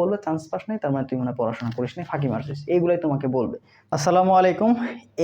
বলবে chance pass নাই, তার মানে তুই মানে পড়াশোনা করিস নি, ফাঁকি মারছিস। এইগুলাই তোমাকে বলবে। আসসালামু আলাইকুম,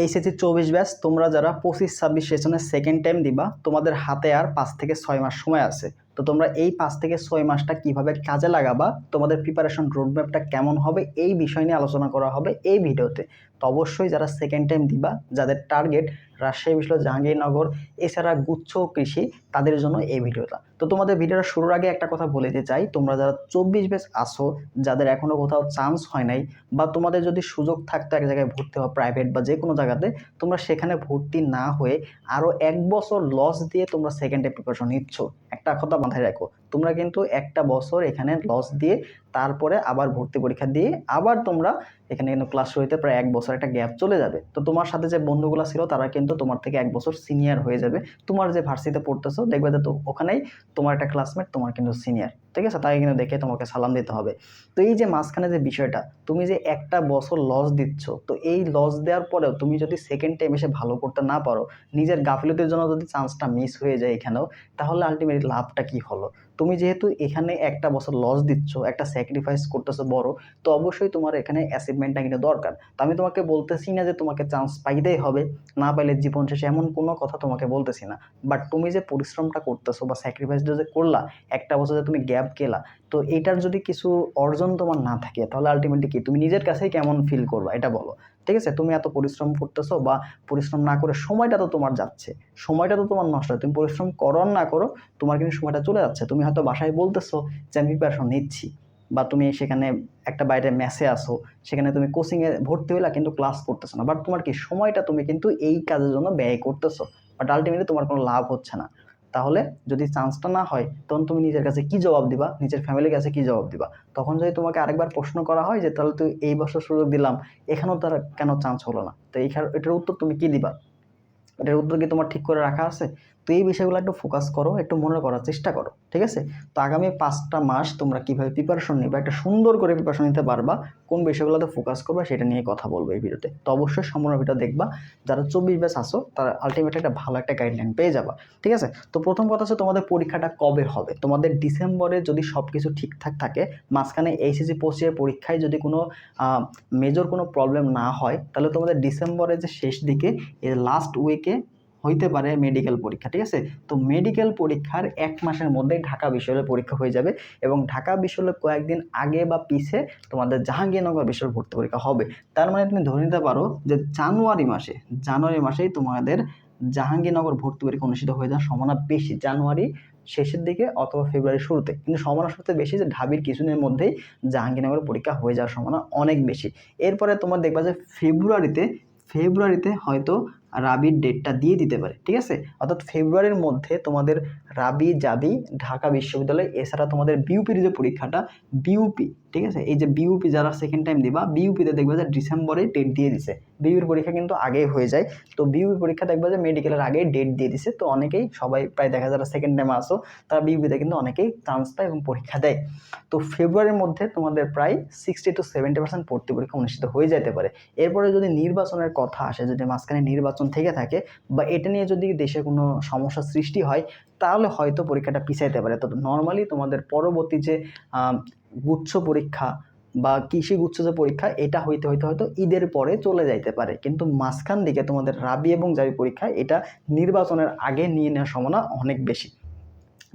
এইচএসসি চব্বিশ ব্যাস তোমরা যারা পঁচিশ, ছাব্বিশ সেশনে সেকেন্ড টাইম দিবা, তোমাদের হাতে আর পাঁচ থেকে ছয় মাস সময় আছে। তো তোমরা এই পাঁচ থেকে ছয় মাসটা কীভাবে কাজে লাগাবা, তোমাদের প্রিপারেশন রোডম্যাপটা কেমন হবে, এই বিষয় নিয়ে আলোচনা করা হবে এই ভিডিওতে। তো অবশ্যই যারা সেকেন্ড টাইম দিবা, যাদের টার্গেট রাজশাহী, বিশ্ববিদ্যালয়, জাহাঙ্গীরনগর, এছাড়া গুচ্ছ কৃষি তাদের জন্য এই ভিডিওটা। তো তোমাদের ভিডিওটা শুরুর আগে একটা কথা বলে দিতে চাই। তোমরা যারা চব্বিশ বেস আসো যাদের এখনও কোথাও চান্স হয় নাই, বা তোমাদের যদি সুযোগ থাকতো এক জায়গায় ভর্তি হওয়া প্রাইভেট বা যে কোনো জায়গাতে, তোমরা সেখানে ভর্তি না হয়ে আরও এক বছর লস দিয়ে তোমরা সেকেন্ডে প্রিপারেশন নিচ্ছ। একটা কথা মাথায় রাখো, তোমরা কিন্তু একটা বছর এখানে লস দিয়ে তারপরে আবার ভর্তি পরীক্ষা দিয়ে আবার তোমরা এখানে কিন্তু ক্লাস শুরু হইতে প্রায় এক বছর একটা গ্যাপ চলে যাবে। তো তোমার সাথে যে বন্ধুগুলো ছিল, তারা কিন্তু তোমার থেকে এক বছর সিনিয়র হয়ে যাবে। তোমার যে ভার্সিতে পড়তেছো দেখবে যে তো ওখানেই তোমার একটা ক্লাসমেট তোমার কিন্তু সিনিয়র ঠিক আছে? তাকে কিন্তু দেখে তোমাকে সালাম দিতে হবে। তো এই যে মাঝখানে যে বিষয়টা, তুমি যে একটা বছর লস দিচ্ছ, তো এই লস দেওয়ার পরেও তুমি যদি সেকেন্ড টাইম এসে ভালো করতে না পারো, নিজের গাফিলতির জন্য যদি চান্সটা মিস হয়ে যায় এখানেও, তাহলে আলটিমেটলি লাভটা কি হলো? তুমি যেহেতু এখানে একটা বছর লস দিচ্ছ, একটা স্যাক্রিফাইস করতেছো বড়, তো অবশ্যই তোমার এখানে অ্যাচিভমেন্টটা কিন্তু দরকার। তো আমি তোমাকে বলতেছি না যে তোমাকে চান্স পাইতেই হবে, না পাইলে জীবন শেষে এমন কোনো কথা তোমাকে বলতেছি না। বাট তুমি যে পরিশ্রমটা করতেছো বা স্যাক্রিফাইসটা যে করলা, একটা বছর যে তুমি গ্যাপ গেলা, তো এটার যদি কিছু অর্জন তোমার না থাকে, তাহলে আলটিমেটলি কি? তুমি নিজের কাছেই কেমন ফিল করবা? এটা বলো। ঠিক আছে? তুমি এত পরিশ্রম করতেছো বা পরিশ্রম না করে সময়টা তো তোমার যাচ্ছে। সময়টা তো তোমার নষ্ট তুমি পরিশ্রম করো না করো, তোমার কিন্তু সময়টা চলে যাচ্ছে। তুমি হয়তো বাসায় বলতেছো যে, আমি প্রিপারেশন নিচ্ছি। বা তুমি সেখানে একটা বাইরে ম্যাসে আসো সেখানে তুমি কোচিংয়ে ভর্তি হইলা কিন্তু ক্লাস করতেছো না। বাট তোমার কি সময়টা তুমি কিন্তু এই কাজের জন্য ব্যয় করতেছো? বাট আলটিমেটলি তোমার কোনো লাভ হচ্ছে না। তাহলে যদি চান্সটা না হয়, তখন তুমি নিজের কাছে কি জবাব দিবা? নিজের ফ্যামিলির কাছে কি জবাব দিবা? তখন যদি তোমাকে আরেকবার প্রশ্ন করা হয় যে, তাহলে তুই এই বছর সুযোগ দিলাম, এখানেও তার কেন চান্স হলো না? তো এইখানে, এটার উত্তর তুমি কি দিবা? এটার উত্তর কি তোমার ঠিক করে রাখা আছে? তো এই বিষয়গুলো একটু ফোকাস করো, একটু মনে করার চেষ্টা করো, ঠিক আছে? তো আগামী পাঁচটা মাস তোমরা কীভাবে প্রিপারেশন নিবা, একটা সুন্দর করে প্রিপারেশন নিতে পারবা, কোন বিষয়গুলোতে ফোকাস করবা সেটা নিয়ে কথা বলব এই ভিডিওতে। তো অবশ্যই সম্পূর্ণ ভিডিও দেখবা, যারা চব্বিশ ব্যাস আসো তারা আলটিমেটলি একটা ভালো একটা গাইডলাইন পেয়ে যাবা, ঠিক আছে? তো প্রথম কথা হচ্ছে তোমাদের পরীক্ষাটা কবে হবে? তোমাদের ডিসেম্বরে যদি সব কিছু ঠিকঠাক থাকে, মাঝখানে এইচএসি পোস্টের পরীক্ষায় যদি কোনো মেজর কোনো প্রবলেম না হয়, তাহলে তোমাদের ডিসেম্বরের যে শেষ দিকে, এর লাস্ট উইকে হইতে পারে মেডিকেল পরীক্ষা, ঠিক আছে? তো মেডিকেল পরীক্ষার এক মাসের মধ্যেই ঢাকা বিশ্ববিদ্যালয় পরীক্ষা হয়ে যাবে এবং ঢাকা বিশ্ববিদ্যালয় কয়েকদিন আগে বা পিছে তোমাদের জাহাঙ্গীরনগর বিশ্ববিদ্যালয় ভর্তি পরীক্ষা হবে। তার মানে তুমি ধরে নিতে পারো যে জানুয়ারি মাসে, জানুয়ারি মাসেই তোমাদের জাহাঙ্গীরনগর ভর্তি পরীক্ষা অনুষ্ঠিত হয়ে যাওয়ার সম্ভাবনা বেশি, জানুয়ারি শেষের দিকে অথবা ফেব্রুয়ারির শুরুতে। কিন্তু সম্ভাবনা সবচেয়ে বেশি যে ঢাবির কিছুদিনের মধ্যেই জাহাঙ্গীরনগর পরীক্ষা হয়ে যাওয়ার সম্ভাবনা অনেক বেশি। এরপরে তোমার দেখবা যে ফেব্রুয়ারিতে ফেব্রুয়ারিতে হয়তো রাবির ডেটটা দিয়ে দিতে পারে, ঠিক আছে? অর্থাৎ ফেব্রুয়ারির মধ্যে তোমাদের রাবি, জাবি ঢাকা বিশ্ববিদ্যালয়, এছাড়া তোমাদের বিউপির যে পরীক্ষাটা বিউপি ঠিক আছে? এই যে বিউপি যারা সেকেন্ড টাইম দিবা বিউপিতে দেখবে যে ডিসেম্বরে ডেট দিয়ে দিছে। বিউপির পরীক্ষা কিন্তু আগেই হয়ে যায়। তো বিউপি পরীক্ষা দেখবে যে মেডিকেলের আগেই ডেট দিয়ে দিছে। তো অনেকেই, সবাই প্রায় দেখা যারা সেকেন্ড টাইমে আসো তারা বিউপিতে কিন্তু অনেকেই চান্স পায় এবং পরীক্ষা দেয়। তো ফেব্রুয়ারির মধ্যে তোমাদের প্রায় সিক্সটি টু সেভেন্টি পার্সেন্ট ভর্তি পরীক্ষা অনুষ্ঠিত হয়ে যেতে পারে। এরপরে যদি নির্বাচনের কথা আসে, যদি মাঝখানে নির্বাচন থেকে থাকে বা এটা নিয়ে যদি দেশে কোনো সমস্যার সৃষ্টি হয় তাহলে হয়তো পরীক্ষাটা পিছাইতে পারে। তো নর্মালি তোমাদের পরবর্তী যে গুচ্ছ পরীক্ষা বা কৃষি গুচ্ছ যে পরীক্ষা, এটা হইতে হইতে হয়তো ঈদের পরে চলে যাইতে পারে। কিন্তু মাঝখান দিকে তোমাদের রাবি এবং জাবি পরীক্ষা, এটা নির্বাচনের আগে নিয়ে নেওয়ার সম্ভাবনা অনেক বেশি।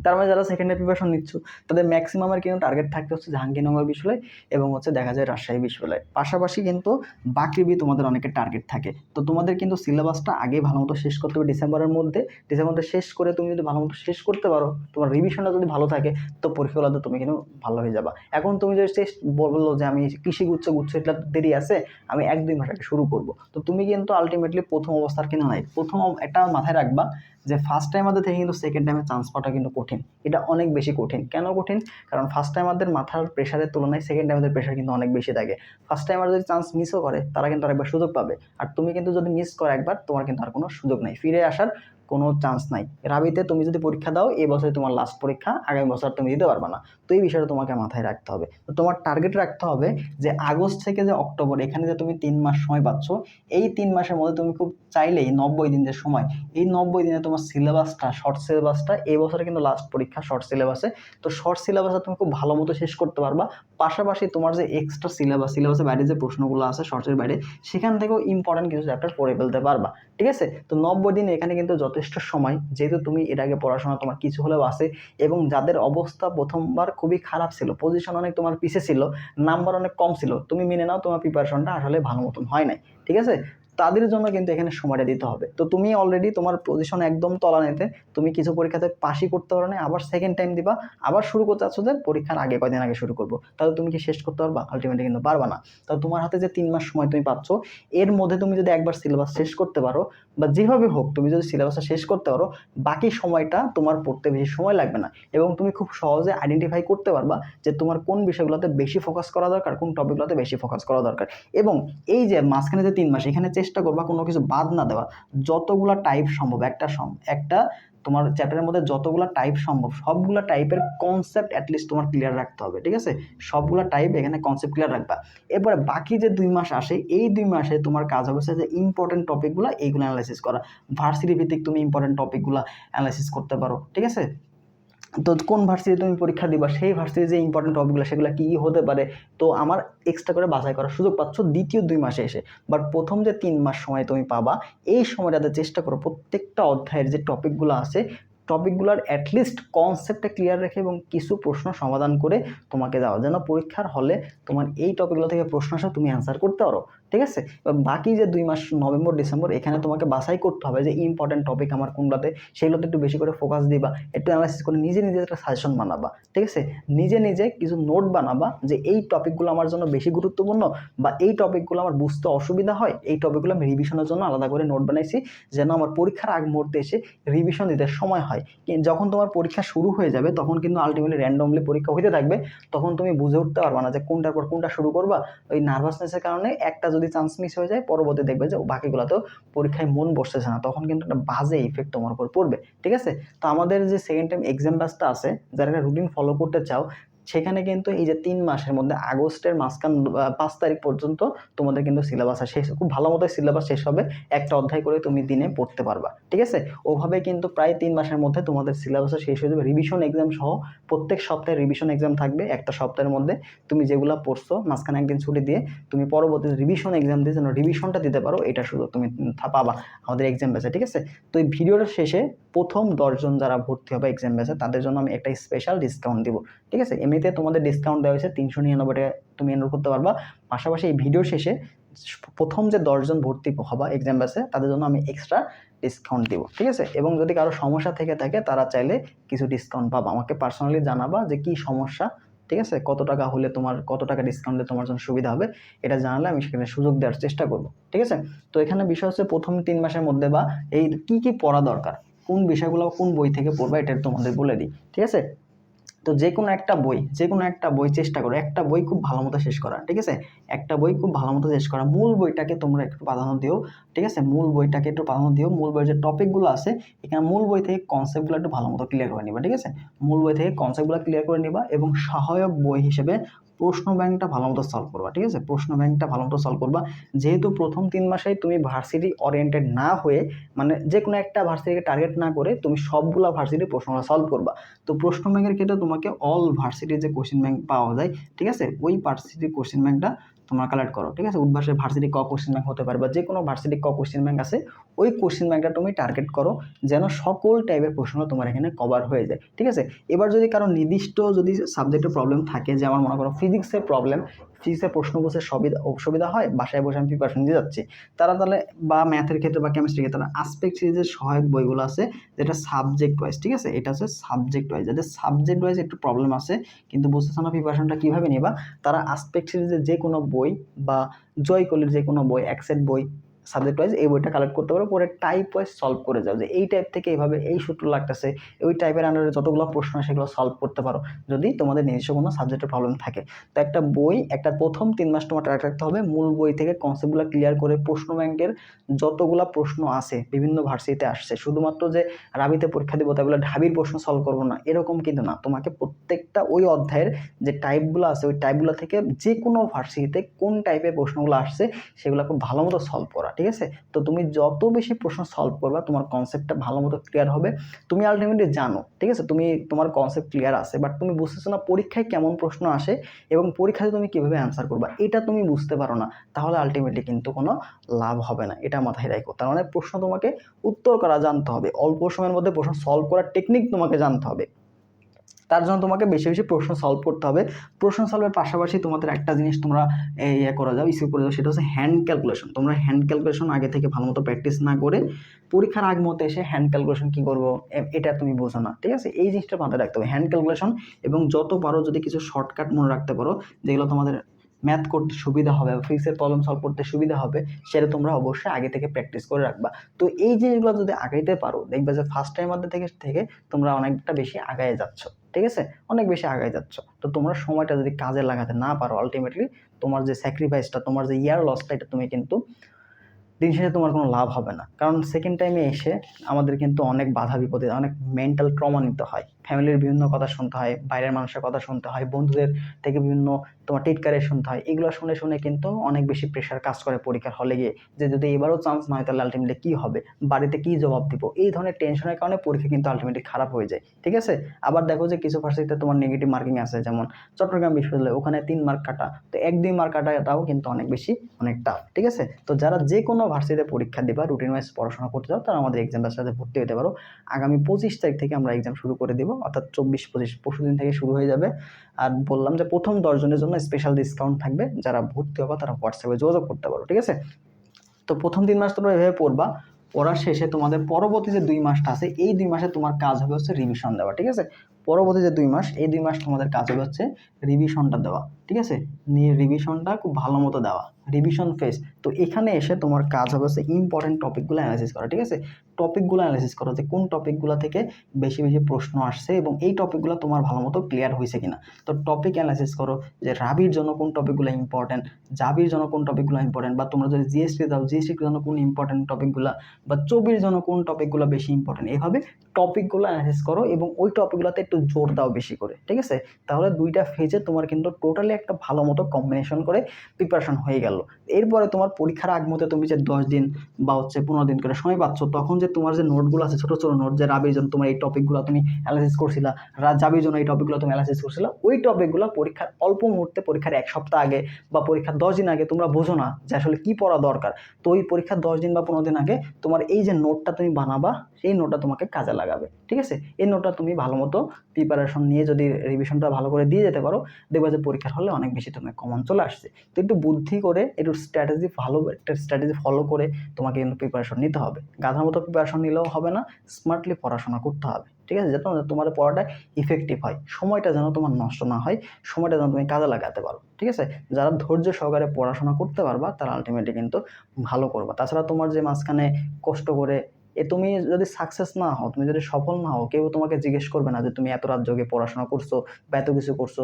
তার মানে যারা সেকেন্ড ইয়ার প্রিপারেশন নিচ্ছ, তাদের ম্যাক্সিমামের কিন্তু টার্গেট থাকতে হচ্ছে জাহাঙ্গীরনগর বিশ্ববিদ্যালয় এবং হচ্ছে দেখা যায় রাজশাহী বিশ্ববিদ্যালয়। পাশাপাশি কিন্তু বাকি বি তোমাদের অনেকের টার্গেট থাকে। তো তোমাদের কিন্তু সিলেবাসটা আগে ভালো মতো শেষ করতে হবে। ডিসেম্বরের মধ্যে, ডিসেম্বরটা শেষ করে তুমি যদি ভালো মতো শেষ করতে পারো, তোমার রিভিশনটা যদি ভালো থাকে, তো পরীক্ষাগুলোতে তুমি কিন্তু ভালো হয়ে যাবা। এখন তুমি যদি শেষ বলল যে আমি কৃষি গুচ্ছ গুচ্ছ এটা দেরি আছে, আমি এক দুই মাস আগে শুরু করব। তো তুমি কিন্তু আলটিমেটলি প্রথম অবস্থার কিন্তু নাই। প্রথম একটা মাথায় রাখবা যে ফার্স্ট টাইমারদের থেকে কিন্তু সেকেন্ড টাইমে চান্স পাওয়াটা কিন্তু কঠিন। এটা অনেক বেশি কঠিন। কেন কঠিন? কারণ ফার্স্ট টাইমারদের মাথার প্রেশারের তুলনায় সেকেন্ড টাইমারদের প্রেশার কিন্তু অনেক বেশি থাকে। ফার্স্ট টাইমার যদি চান্স মিসও করে, তারা কিন্তু আরেকবার সুযোগ পাবে। আর তুমি কিন্তু যদি মিস করো একবার, তোমার কিন্তু আর কোনো সুযোগ নাই। ফিরে আসার কোনো চান্স নাই। রাবিতে তুমি যদি পরীক্ষা দাও, এই বছরে তোমার লাস্ট পরীক্ষা, আগামী বছর তুমি দিতে পারবে না। তো এই বিষয়টা তোমাকে মাথায় রাখতে হবে। তো তোমার টার্গেট রাখতে হবে যে আগস্ট থেকে যে অক্টোবর, এখানে যে তুমি তিন মাস সময় পাচ্ছ, এই তিন মাসের মধ্যে তুমি খুব চাইলেই নব্বই দিন যে সময়, এই নব্বই দিনে তোমার সিলেবাসটা শর্ট সিলেবাসটা এই বছরে কিন্তু লাস্ট পরীক্ষা শর্ট সিলেবাসে তো শর্ট সিলেবাসটা তুমি খুব ভালো মতো শেষ করতে পারবা। পাশাপাশি তোমার যে এক্সট্রা সিলেবাস সিলেবাসের বাইরে যে প্রশ্নগুলো আছে শর্টসের বাইরে, সেখান থেকেও ইম্পর্টেন্ট কিছু চ্যাপ্টার পড়ে ফেলতে পারবা। ঠিক আছে? তো নব্বই দিন এখানে কিন্তু যথেষ্ট সময়। যেহেতু তুমি এর আগে পড়াশোনা তোমার কিছু হলেও আসে এবং যাদের অবস্থা প্রথমবার খুবই খারাপ ছিল পজিশন অনেক তোমার পিছিয়ে ছিল নাম্বার অনেক কম ছিল, তুমি মেনে নাও তোমার প্রিপারেশনটা আসলে ভালো মতন হয় নাই। ঠিক আছে? তাদের জন্য কিন্তু এখানে সময়টা দিতে হবে। তো তুমি অলরেডি তোমার পজিশন একদম তলানিতে, তুমি কিছু পরীক্ষাতে পাশই করতে পারো না, আবার সেকেন্ড টাইম দিবা, আবার শুরু করতে চাচ্ছ যে পরীক্ষার আগে কয়দিন আগে শুরু করব। তাহলে তুমি কি শেষ করতে পারবা? আলটিমেটলি কিন্তু পারবা না। তাহলে তোমার হাতে যে তিন মাস সময় তুমি পাচ্ছ, এর মধ্যে তুমি যদি একবার সিলেবাস শেষ করতে পারো, বা যেভাবে হোক তুমি যদি সিলেবাসটা শেষ করতে পারো, বাকি সময়টা তোমার পড়তে বেশি সময় লাগবে না। এবং তুমি খুব সহজে আইডেন্টিফাই করতে পারবা যে তোমার কোন বিষয়গুলোতে বেশি ফোকাস করা দরকার, কোন টপিকগুলোতে বেশি ফোকাস করা দরকার। এবং এই যে মাঝখানে যে তিন মাস, এখানে চেষ্টা করবা, কোনো কিছু বাদ না দেওয়া। যতগুলা টাইপ সম্ভব, একটা সম- একটা তোমার চ্যাপ্টারের মধ্যে যতগুলো টাইপ সম্ভব, সবগুলো টাইপের কনসেপ্ট অ্যাটলিস্ট তোমার ক্লিয়ার রাখতে হবে, ঠিক আছে? সবগুলো টাইপ এখানে কনসেপ্ট ক্লিয়ার রাখবা। এরপরে বাকি যে দুই মাস আসে, এই দুই মাসে তোমার কাজ হবে যে ইম্পর্টেন্ট টপিকগুলো এইগুলো অ্যানালাইসিস করা। ভার্সিটি ভিত্তিক তুমি ইম্পর্টেন্ট টপিকগুলো অ্যানালাইসিস করতে পারো, ঠিক আছে? তো কোন ভার্সিটি তুমি পরীক্ষা দিবা? সেই ভার্সিটি যে ইম্পর্টেন্ট টপিকগুলো সেগুলো কী কী হতে পারে? তো আমার এক্সট্রা করে বাছাই করার সুযোগ পাচ্ছ দ্বিতীয় দুই মাসে এসে। বাট প্রথম যে তিন মাস সময় তুমি পাবা, এই সময়টাতে চেষ্টা করো প্রত্যেকটা অধ্যায়ের যে টপিকগুলো আছে টপিকগুলোর অ্যাটলিস্ট কনসেপ্টটা ক্লিয়ার রেখে এবং কিছু প্রশ্ন সমাধান করে তোমাকে দেওয়া। যেন পরীক্ষার হলে তোমার এই টপিকগুলো থেকে প্রশ্ন আসে, তুমি অ্যান্সার করতে পারো। ঠিক আছে? বাকি যে দুই মাস, নভেম্বর, ডিসেম্বর, এখানে তোমাকে বাছাই করতে হবে যে ইম্পর্টেন্ট টপিক আমার কোনগুলোতে, সেগুলোতে একটু বেশি করে ফোকাস দিবা, একটু অ্যানালাইসিস করে নিজে নিজে একটা সাজেশন বানাবা, ঠিক আছে? নিজে নিজে কিছু নোট বানাবা যে এই টপিকগুলো আমার জন্য বেশি গুরুত্বপূর্ণ বা এই টপিকগুলো আমার বুঝতে অসুবিধা হয়, এই টপিকগুলো আমি রিভিশনের জন্য আলাদা করে নোট বানাইছি যেন আমার পরীক্ষার আগ মুহূর্তে এসে রিভিশন দিতে সময় হয়। যখন তোমার পরীক্ষা শুরু হয়ে যাবে, তখন কিন্তু আলটিমেটলি র্যান্ডমলি পরীক্ষা হইতে থাকবে, তখন তুমি বুঝে উঠতে পারবা না যে কোনটার পর কোনটা শুরু করবা। ওই নার্ভাসনেসের কারণে একটা যদি চান্স মিস হয়ে যায় পরবর্তী দেখবে যে বাকিগুলো তো পরীক্ষায় মন বসতেছে না। তখন কিন্তু একটা বাজে ইফেক্ট তোমার উপর পড়বে। ঠিক আছে? তো আমাদের যে সেকেন্ড টাইম এক্সাম ব্যাচটা আছে, যারা রুটিন ফলো করতে চাও সেখানে কিন্তু এই যে তিন মাসের মধ্যে আগস্টের মাঝখান পাঁচ তারিখ পর্যন্ত তোমাদের কিন্তু সিলেবাস শেষ, খুব ভালো মতো সিলেবাস শেষ হবে। একটা অধ্যায় করে তুমি দিনে পড়তে পারবা, ঠিক আছে? ওভাবে কিন্তু প্রায় তিন মাসের মধ্যে তোমাদের সিলেবাস শেষ হয়ে যাবে। রিভিশন এক্সাম সহ প্রত্যেক সপ্তাহে রিভিশন এক্সাম থাকবে একটা সপ্তাহের মধ্যে। তুমি যেগুলো পড়ছো, মাঝখানে একদিন ছুটি দিয়ে তুমি পরবর্তী রিভিশন এক্সাম দিয়ে যেন রিভিশনটা দিতে পারো, এটা শুধু তুমি পাবা আমাদের এক্সাম ব্যাচে ঠিক আছে? তো এই ভিডিওটার শেষে প্রথম দশজন যারা ভর্তি হবে এক্সাম ব্যাচে তাদের জন্য আমি একটা স্পেশাল ডিসকাউন্ট দিব, ঠিক আছে? এমনিতে তোমাদের ডিসকাউন্ট দেওয়া হয়েছে তিনশো নিরানব্বই টাকা। তুমি এনরোল করতে পারবা। পাশাপাশি এই ভিডিও শেষে প্রথম যে দশজন ভর্তি হবা এক্সাম ব্যাচে তাদের জন্য আমি এক্সট্রা ডিসকাউন্ট দিব, ঠিক আছে? এবং যদি কারও সমস্যা থেকে থাকে, তারা চাইলে কিছু ডিসকাউন্ট পাবা। আমাকে পার্সোনালি জানাবা যে কি সমস্যা, ঠিক আছে? কত টাকা হলে তোমার, কত টাকা ডিসকাউন্ট দিলে তোমার জন্য সুবিধা হবে, এটা জানালে আমি সেখানে সুযোগ দেওয়ার চেষ্টা করব, ঠিক আছে? তো এখানে বিষয় হচ্ছে প্রথম তিন মাসের মধ্যে বা এই কি কি পড়া দরকার, কোন বিষয়গুলো কোন বই থেকে পড়বা এটা তোমাদের বলে দিই, ঠিক আছে? তো যে কোনো একটা বই যে কোনো একটা বই চেষ্টা করো। একটা বই খুব ভালো মতো শেষ করা, ঠিক আছে? একটা বই খুব ভালো মতো শেষ করা। মূল বইটাকে তোমরা একটু প্রাধান্য দিও, ঠিক আছে? মূল বইটাকে একটু প্রাধান্য দিও। মূল বইয়ের যে টপিকগুলো আছে, এখানে মূল বই থেকে কনসেপ্টগুলো একটু ভালো মতো ক্লিয়ার করে নিবা, ঠিক আছে? মূল বই থেকে কনসেপ্টগুলো ক্লিয়ার করে নিবা এবং সহায়ক বই হিসেবে প্রশ্ন ব্যাংকটা ভালো মতো সলভ করবা, ঠিক আছে? প্রশ্ন ব্যাংকটা ভালো মতো সলভ করবা। যেহেতু প্রথম তিন মাসে তুমি ভার্সিটি ওরিয়েন্টেড না হয়ে মানে যে কোনো একটা ভার্সিটিকে টার্গেট না করে তুমি সবগুলা ভার্সিটির প্রশ্নটা সলভ করবা। তো প্রশ্ন ব্যাংকের ক্ষেত্রে তোমাকে অল ভার্সিটির যে কোশ্চেন ব্যাংক পাওয়া যায়, ঠিক আছে? ওই ভার্সিটির কোশ্চেন ব্যাংকটা তোমরা কালেক্ট করো, ঠিক আছে? উদ্ভাসের ভার্সিটি ক কোশ্চেন ব্যাংক হতে পারে বা যে কোনো ভার্সিটি ক কোশ্চেন ব্যাংক আছে, ওই কোশ্চেন ব্যাংকটা তুমি টার্গেট করো যেন সকল টাইপের প্রশ্ন তোমার এখানে কভার হয়ে যায়, ঠিক আছে? এবার যদি কারও নির্দিষ্ট যদি সাবজেক্টের প্রবলেম থাকে, যে আমার মনে করো ফিজিক্সের প্রবলেম ফিজিক্সের প্রশ্ন বসে সুবিধা, অসুবিধা হয়, বাসায় বসে আমি প্রিপারেশন দিয়ে যাচ্ছি। তারা তাহলে বা ম্যাথের ক্ষেত্রে বা কেমিস্ট্রির ক্ষেত্রে তারা আসপেক্ট সিরিজের সহায়ক বইগুলো আছে, যেটা সাবজেক্ট ওয়াইজ ঠিক আছে? এটা হচ্ছে সাবজেক্ট ওয়াইজ যাদের সাবজেক্ট ওয়াইজ একটু প্রবলেম আছে, কিন্তু বুঝতেছ না প্রিপারেশনটা কীভাবে নেবা, তারা আসপেক্ট সিরিজের যে কোনো বই বা জয় কলির যে কোনো বই একসেট বই সাবজেক্ট ওয়াইজ এই বইটা কালেক্ট করতে পারো, পরে টাইপ ওয়াইজ সলভ করে যাও। যে এই টাইপ থেকে এইভাবে এই সূত্র লাগতেছে, ওই টাইপের আন্ডারে যতগুলো প্রশ্ন সেগুলো সলভ করতে পারো, যদি তোমাদের নিজস্ব কোনো সাবজেক্টের প্রবলেম থাকে। তো একটা বই, একটা প্রথম তিন মাস তোমার ট্রাক রাখতে হবে, মূল বই থেকে কনসেপ্টগুলো ক্লিয়ার করে প্রশ্ন ব্যাংকের যতগুলা প্রশ্ন আছে, বিভিন্ন ভার্সিটিতে আসছে, শুধুমাত্র যে রাবিতে পরীক্ষা দিব তাগুলো ঢাবির প্রশ্ন সলভ করব না, এরকম কিন্তু না। তোমাকে প্রত্যেকটা ওই অধ্যায়ের যে টাইপগুলো আছে, ওই টাইপগুলো থেকে যে কোনো ভার্সিটিতে কোন টাইপের প্রশ্নগুলো আসছে, সেগুলো খুব ভালো মতো সলভ করা। ঠিক আছে? তো তুমি যত বেশি প্রশ্ন সলভ করবা, তোমার কনসেপ্টটা ভালো মতো ক্লিয়ার হবে। তুমি আলটিমেটলি জানো, ঠিক আছে? তুমি, তোমার কনসেপ্ট ক্লিয়ার আছে বাট তুমি বুঝতেছো না পরীক্ষায় কেমন প্রশ্ন আসে এবং পরীক্ষাতে তুমি কীভাবে অ্যান্সার করবা, এটা তুমি বুঝতে পারো না, তাহলে আলটিমেটলি কিন্তু কোনো লাভ হবে না, এটা মাথায় রাখো। তার মানে প্রশ্ন তোমাকে উত্তর করা জানতে হবে, অল্প সময়ের মধ্যে প্রশ্ন সলভ করার টেকনিক তোমাকে জানতে হবে। তার জন্য তোমাকে বেশি বেশি প্রশ্ন সলভ করতে হবে। প্রশ্ন সলভের পাশাপাশি তোমাদের একটা জিনিস তোমরা ইয়ে করা যাও ইস্যু করে যাও, সেটা হচ্ছে হ্যান্ড ক্যালকুলেশন তোমরা হ্যান্ড ক্যালকুলেশন আগে থেকে ভালো মতো প্র্যাকটিস না করে পরীক্ষার আগ মতো এসে হ্যান্ড ক্যালকুলেশন কী করব এটা তুমি বোঝো না, ঠিক আছে? এই জিনিসটা মাথায় রাখতে হবে। হ্যান্ড ক্যালকুলেশন এবং যত পারো যদি কিছু শর্টকাট মনে রাখতে পারো, যেগুলো তোমাদের ম্যাথ করতে সুবিধা হবে ফিক্সের প্রবলেম সলভ করতে সুবিধা হবে, সেটা তোমরা অবশ্যই আগে থেকে প্র্যাকটিস করে রাখবা। তো এই জিনিসগুলো যদি আগাইতে পারো, দেখবে যে ফার্স্ট টাইম মধ্যে থেকে থেকে তোমরা অনেকটা বেশি আগায় যাচ্ছ। ঠিক আছে? অনেক বেশি আগায় যাচ্ছ। তো তোমরা সময়টা যদি কাজে লাগাতে না পারো আলটিমেটলি তোমার যে স্যাক্রিফাইসটা তোমার যে ইয়ার লসটা এটা তুমি কিন্তু দিন শেষে তোমার কোনো লাভ হবে না। কারণ সেকেন্ড টাইমে এসে আমাদের কিন্তু অনেক বাধা বিপদে, অনেক মেন্টাল ট্রমা নিতে হয়। ফ্যামিলির বিভিন্ন কথা শুনতে হয়, বাইরের মানুষের কথা শুনতে হয়, বন্ধুদের থেকে বিভিন্ন তোমার টিটকারে শুনতে হয়, এগুলো শুনে শুনে কিন্তু অনেক বেশি প্রেশার কাজ করে পরীক্ষার হলে গিয়ে যে যদি এবারও চান্স না হয় তাহলে আলটিমেটলি কী হবে? বাড়িতে কী জবাব দিব? এই ধরনের টেনশনের কারণে পরীক্ষা কিন্তু আলটিমেটলি খারাপ হয়ে যায়, ঠিক আছে? আবার দেখো যে কিছু ভার্সিটিতে তোমার নেগেটিভ মার্কিং আছে, যেমন চট্টগ্রাম বিশ্ববিদ্যালয়, ওখানে তিন মার্ক কাটা, তো এক দুই মার্ক কাটাটাও কিন্তু অনেক বেশি, অনেক টাফ ঠিক আছে? তো যারা যে কোনো ভার্সিটিতে পরীক্ষা দিবা রুটিন ওয়াইজ পড়াশোনা করতে চাও, তারা আমাদের এক্সামের সাথে ভর্তি হতে পারো। আগামী পঁচিশ তারিখ থেকে আমরা এক্সাম শুরু করে দিব। অর্থাৎ চব্বিশ পঁচিশ, পরশু দিন থেকে শুরু হয়ে যাবে। আর বললাম যে প্রথম দশজনের জন্য স্পেশাল ডিসকাউন্ট থাকবে, যারা ভর্তি হবা তারা হোয়াটসঅ্যাপে যোগাযোগ করতে পারো, ঠিক আছে? তো প্রথম তিন মাস তোমরা এভাবে পড়বা, পড়ার শেষে তোমাদের পরবর্তী যে দুই মাসটা আছে, এই দুই মাসে তোমার কাজ হবে হচ্ছে রিভিশন দেওয়া, ঠিক আছে? পরবর্তী যে দুই মাস, এই দুই মাস তোমাদের কাজ হবে হচ্ছে রিভিশনটা দেওয়া, ঠিক আছে? নিয়ে রিভিশনটা খুব ভালো মতো দেওয়া রিভিশন ফেজ তো এখানে এসে তোমার কাজ হবে হচ্ছে ইম্পর্টেন্ট টপিকগুলো অ্যানালাইসিস করা, ঠিক আছে? টপিকগুলো অ্যানালাইসিস করা, যে কোন টপিকগুলো থেকে বেশি বেশি প্রশ্ন আসছে এবং এই টপিকগুলো তোমার ভালো মতো ক্লিয়ার হয়েছে কিনা। তো টপিক অ্যানালাইসিস করো, যে রাবির জন্য কোন টপিকগুলো ইম্পর্টেন্ট জাবির জন্য কোন টপিকগুলো ইম্পর্টেন্ট বা তোমরা যদি জিএসটি দাও জিএসটির জন্য কোন ইম্পর্টেন্ট টপিকগুলো বা চবির জন্য কোন টপিকগুলো বেশি ইম্পর্টেন্ট এভাবে টপিকগুলো অ্যানালাইসিস করো এবং ওই টপিকগুলোতে একটু জোর দাও বেশি করে, ঠিক আছে? তাহলে দুইটা ফেজে তোমার কিন্তু টোটালি একটা ভালো মতো কম্বিনেশন করে প্রিপারেশন হয়ে গেল। এরপরে তোমার পরীক্ষার আগ মতো তুমি যে দশ দিন বা হচ্ছে পনেরো দিন করে সময় পাচ্ছ, তখন যে তোমার যে নোটগুলো আছে, ছোটো ছোটো নোট যে রাবির জন্য তোমার এই টপিকগুলো তুমি অ্যানালাইসিস করছিলা, রা- জাবির জন্য এই টপিকগুলো তুমি অ্যানালাইসিস করছিলা, ওই টপিকগুলো পরীক্ষার অল্প মুহূর্তে পরীক্ষার এক সপ্তাহ আগে বা পরীক্ষার দশ দিন আগে তোমরা বোঝো না যে আসলে কী পড়া দরকার। তো ওই পরীক্ষার দশ দিন বা পনেরো দিন আগে তোমার এই যে নোটটা তুমি বানাবা, সেই নোটটা তোমাকে কাজে লাগাবে, ঠিক আছে? এই নোটটা তুমি ভালো মতো প্রিপারেশন নিয়ে যদি রিভিশনটা ভালো করে দিয়ে যেতে পারো, দেখবা যে পরীক্ষার হলে অনেক বেশি তোমার কমন চলে আসছে। তো একটু বুদ্ধি করে, একটু স্ট্র্যাটেজি ভালো, একটা স্ট্র্যাটেজি ফলো করে তোমাকে কিন্তু প্রিপারেশন নিতে হবে। গাধার মতো প্রিপারেশন নিলেও হবে না স্মার্টলি পড়াশোনা করতে হবে। ঠিক আছে? যাতে তোমার পড়াটা ইফেক্টিভ হয়। সময়টা যেন তোমার নষ্ট না হয়, সময়টা যেন তুমি কাজে লাগাতে পারো। ঠিক আছে? যারা ধৈর্য সহকারে পড়াশোনা করতে পারবা, তারা আলটিমেটলি কিন্তু ভালো করবা। তাছাড়া তোমার যে মাঝখানে কষ্ট করে এ তুমি যদি সাকসেস না হও, তুমি যদি সফল না হও, কেউ তোমাকে জিজ্ঞেস করবে না যে তুমি এত রাত যোগে পড়াশোনা করছ বা এত কিছু করছ।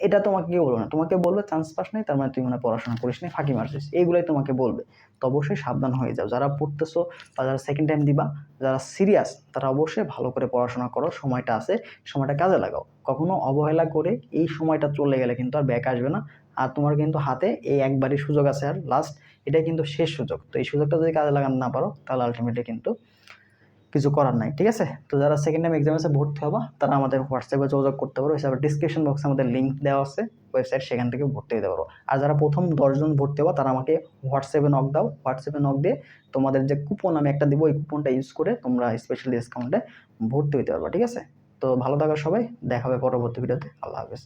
এটা তোমাকে কেউ বলবে না। তোমাকে বলবে, চান্স পাস নেই, তার মানে তুই মানে পড়াশোনা করিস নি, ফাঁকি মারছিস। এইগুলোই তোমাকে বলবে। তো অবশ্যই সাবধান হয়ে যাও। যারা পড়তেছো বা যারা সেকেন্ড টাইম দিবা, যারা সিরিয়াস তারা অবশ্যই ভালো করে পড়াশোনা করো, সময়টা আছে, সময়টা কাজে লাগাও। কখনো অবহেলা করে এই সময়টা চলে গেলে কিন্তু আর ব্যাক আসবে না। আর তোমার কিন্তু হাতে এই একবারই সুযোগ আছে আর লাস্ট এটাই কিন্তু শেষ সুযোগ। তো এই সুযোগটা যদি কাজে লাগাতে না পারো, তাহলে আলটিমেটলি কিন্তু কিছু করার নাই, ঠিক আছে? তো যারা সেকেন্ড টাইম এক্সামে ভর্তি হবা, তারা আমাদের হোয়াটসঅ্যাপে যোগাযোগ করতে পারো, হিসাবে ডিসক্রিপশন বক্সে আমাদের লিঙ্ক দেওয়া আছে ওয়েবসাইট সেখান থেকে ভর্তি হতে পারো। আর যারা প্রথম দশজন ভর্তি হবা, তারা আমাকে হোয়াটসঅ্যাপে নক দাও হোয়াটসঅ্যাপে নক দিয়ে তোমাদের যে কুপন আমি একটা দিব, ওই কুপনটা ইউজ করে তোমরা স্পেশাল ডিসকাউন্টে ভর্তি হতে পারবা, ঠিক আছে? তো ভালো থাকো সবাই দেখাবে পরবর্তী ভিডিওতে আল্লাহ হাফেজ।